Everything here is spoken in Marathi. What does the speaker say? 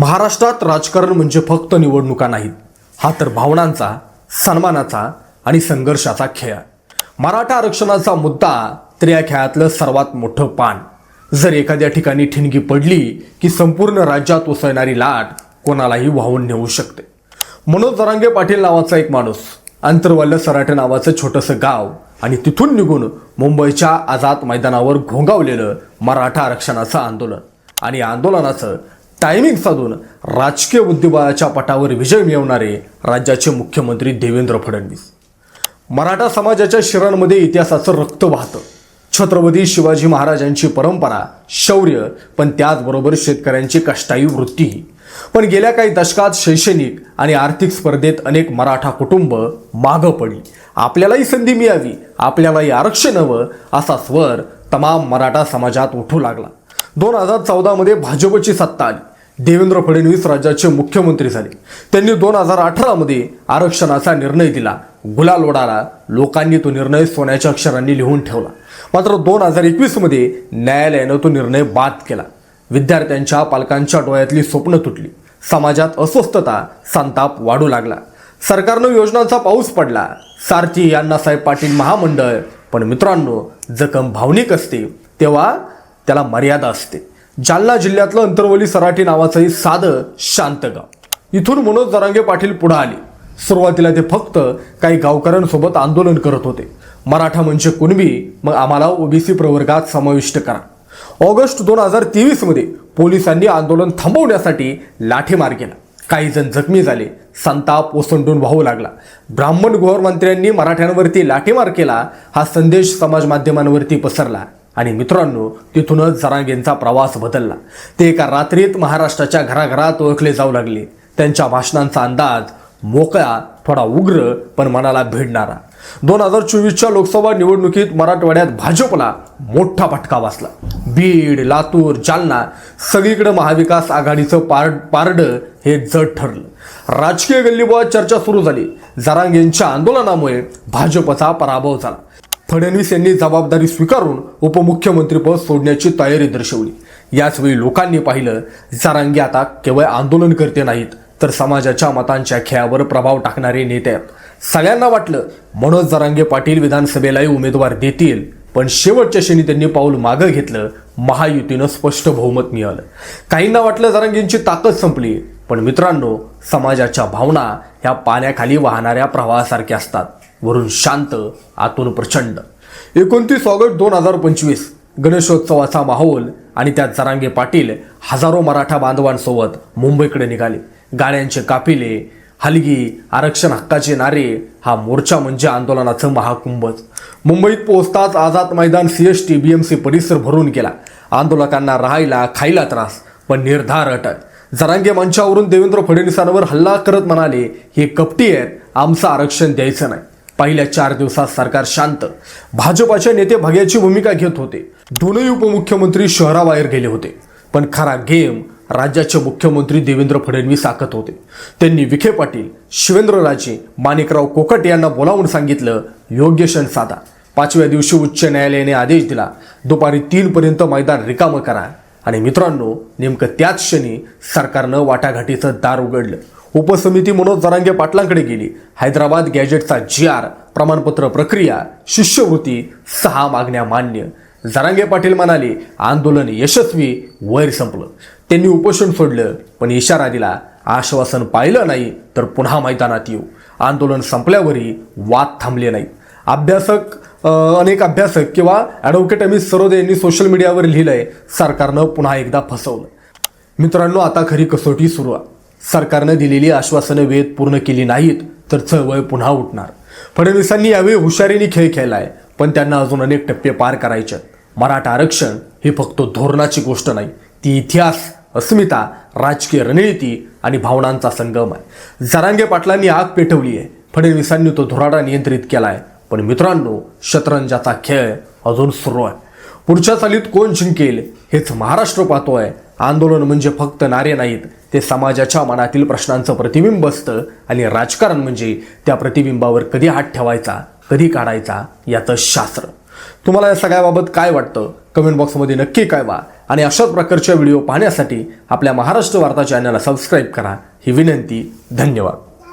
महाराष्ट्रात राजकारण म्हणजे फक्त निवडणुका नाहीत. हा तर भावनांचा सन्मानाचा आणि संघर्षाचा खेळ मराठा आरक्षणाचा मुद्दा तर या खेळातलं सर्वात मोठं पान. जर एखाद्या ठिकाणी ठिणगी पडली की संपूर्ण राज्यात उसळणारी लाट कोणालाही वाहून नेऊ शकते. मनोज जरांगे पाटील नावाचा एक माणूस अंतरवल्ल सराटे नावाचं छोटंसं गाव आणि तिथून निघून मुंबईच्या आझाद मैदानावर घोंगावलेलं मराठा आरक्षणाचं आंदोलन. आणि आंदोलनाचं टायमिंग साधून राजकीय बुद्धिबळाच्या पटावर विजय मिळवणारे राज्याचे मुख्यमंत्री देवेंद्र फडणवीस. मराठा समाजाच्या शिरांमध्ये इतिहासाचं रक्त वाहतं. छत्रपती शिवाजी महाराजांची परंपरा शौर्य पण त्याचबरोबर शेतकऱ्यांची कष्टायू वृत्तीही पण गेल्या काही दशकात शैक्षणिक आणि आर्थिक स्पर्धेत अनेक मराठा कुटुंब मागं पडली. आपल्यालाही संधी मिळावी आपल्यालाही आरक्षण हवं असा स्वर तमाम मराठा समाजात उठू लागला. दोन हजार चौदामध्ये भाजपची सत्ता आली. देवेंद्र फडणवीस राज्याचे मुख्यमंत्री झाले. त्यांनी दोन हजार अठरामध्ये आरक्षणाचा निर्णय दिला. गुलाल ओढाला लोकांनी तो निर्णय सोन्याच्या अक्षरांनी लिहून ठेवला. मात्र दोन हजार एकवीसमध्ये न्यायालयानं तो निर्णय बाद केला. विद्यार्थ्यांच्या पालकांच्या डोळ्यातली स्वप्न तुटली. समाजात अस्वस्थता संताप वाढू लागला. सरकारनं योजनांचा पाऊस पडला. सारथी अण्णासाहेब पाटील महामंडळ. पण मित्रांनो जखम भावनिक असते तेव्हा त्याला मर्यादा असते. जालना जिल्ह्यातलं अंतरवली सराठी नावाचंही साधं शांत गाव. इथून मनोज जरांगे पाटील पुढे आले. सुरुवातीला ते फक्त काही गावकऱ्यांसोबत आंदोलन करत होते. मराठा म्हणजे कुणबी? मग आम्हाला ओबीसी प्रवर्गात समाविष्ट करा. ऑगस्ट दोन हजार तेवीसमध्ये पोलिसांनी आंदोलन थांबवण्यासाठी लाठीमार केला. काही जण जखमी झाले. संताप ओसंडून वाहू लागला. ब्राह्मण गृहमंत्र्यांनी मराठ्यांवरती लाठीमार केला. हा संदेश समाज माध्यमांवरती पसरला. आणि मित्रांनो तिथूनच जरांगेंचा प्रवास बदलला. ते एका रात्रीत महाराष्ट्राच्या घराघरात ओळखले जाऊ लागले. त्यांच्या भाषणांचा अंदाज मोकळा थोडा उग्र पण मनाला भिडणारा. दोन हजार चोवीसच्या लोकसभा निवडणुकीत मराठवाड्यात भाजपला मोठा फटका बसला. बीड लातूर जालना सगळीकडे महाविकास आघाडीचं पार पारडं हे जड ठरलं. राजकीय गल्लीबोळात चर्चा सुरू झाली. जरांगेंच्या आंदोलनामुळे भाजपचा पराभव झाला. फडणवीस यांनी जबाबदारी स्वीकारून उपमुख्यमंत्रीपद सोडण्याची तयारी दर्शवली. याचवेळी लोकांनी पाहिलं जारांगी आता केवळ आंदोलन करते नाहीत तर समाजाच्या मतांच्या खेळावर प्रभाव टाकणारे नेते आहेत. सगळ्यांना वाटलं मनोज जरांगे पाटील विधानसभेलाही उमेदवार देतील पण शेवटच्या क्षणी त्यांनी पाऊल मागं घेतलं महायुतीनं स्पष्ट बहुमत मिळालं. काहींना वाटलं जरांगींची ताकद संपली पण मित्रांनो समाजाच्या भावना ह्या पाण्याखाली वाहणाऱ्या प्रवाहासारख्या असतात. वरून शांत आतून प्रचंड. एकोणतीस ऑगस्ट दोन हजार पंचवीस गणेशोत्सवाचा माहोल आणि त्यात जरांगे पाटील हजारो मराठा बांधवांसोबत मुंबईकडे निघाले. गाड्यांचे कापिले हलगी आरक्षण हक्काचे नारे हा मोर्चा म्हणजे आंदोलनाचं महाकुंभच. मुंबईत पोहोचताच Azad Maidan C S T B M C परिसर भरून गेला. आंदोलकांना राहायला खायला त्रास पण निर्धार अटक. जरांगे मंचावरून देवेंद्र फडणवीसांवर हल्ला करत म्हणाले हे कपटी आहेत आमचं आरक्षण द्यायचं नाही. पहिल्या चार दिवसात सरकार शांत. भाजपाचे नेते भग्याची भूमिका घेत होते. दोनही उपमुख्यमंत्री शहराबाहेर गेले होते. पण खरा गेम राज्याचे मुख्यमंत्री देवेंद्र फडणवीस आखत होते. त्यांनी विखे पाटील शिवेंद्रराजे माणिकराव कोकट यांना बोलावून सांगितलं योग्य क्षण साधा. पाचव्या दिवशी उच्च न्यायालयाने आदेश दिला दुपारी तीन पर्यंत मैदान रिकामं करा. आणि मित्रांनो नेमकं त्याच क्षणी सरकारनं वाटाघाटीचं दार उघडलं. उपसमिती मनोज जरांगे पाटलांकडे गेली. हैदराबाद गॅजेटचा जी आर प्रमाणपत्र प्रक्रिया शिष्यवृत्ती सहा मागण्या मान्य. जरांगे पाटील म्हणाले आंदोलन यशस्वी वैर संपलं. त्यांनी उपोषण सोडलं पण इशारा दिला आश्वासन पाहिलं नाही तर पुन्हा मैदानात येऊ. आंदोलन संपल्यावरही वाद थांबले नाहीत. अभ्यासक अनेक अभ्यासक किंवा ॲडव्होकेट अमित सरोदे यांनी सोशल मीडियावर लिहिलंय सरकारनं पुन्हा एकदा फसवलं. मित्रांनो आता खरी कसोटी सुरू आहे. सरकारनं दिलेली आश्वासनं वेळेत पूर्ण केली नाहीत तर चळवळ पुन्हा उठणार. फडणवीसांनी यावेळी हुशारीने खेळ खेळलाय पण त्यांना अजून अनेक टप्पे पार करायचे मराठा आरक्षण ही फक्त धोरणाची गोष्ट नाही ती इतिहास अस्मिता राजकीय रणनीती आणि भावनांचा संगम आहे. जरांगे पाटलांनी आग पेटवली आहे. फडणवीसांनी तो धुराडा नियंत्रित केला आहे पण मित्रांनो शतरंजाचा खेळ अजून सुरू आहे. पुढच्या चालीत कोण जिंकेल हेच महाराष्ट्र पाहतोय. आंदोलन म्हणजे फक्त नारे नाहीत ते समाजाच्या मनातील प्रश्नांचं प्रतिबिंब असतं आणि राजकारण म्हणजे त्या प्रतिबिंबावर कधी हात ठेवायचा कधी काढायचा याचं शास्त्र. तुम्हाला या सगळ्याबाबत काय वाटतं? कमेंट बॉक्समध्ये नक्की काय आणि अशाच प्रकारच्या व्हिडिओ पाहण्यासाठी आपल्या महाराष्ट्र वार्ता चॅनलला सबस्क्राईब करा. ही विनंती धन्यवाद.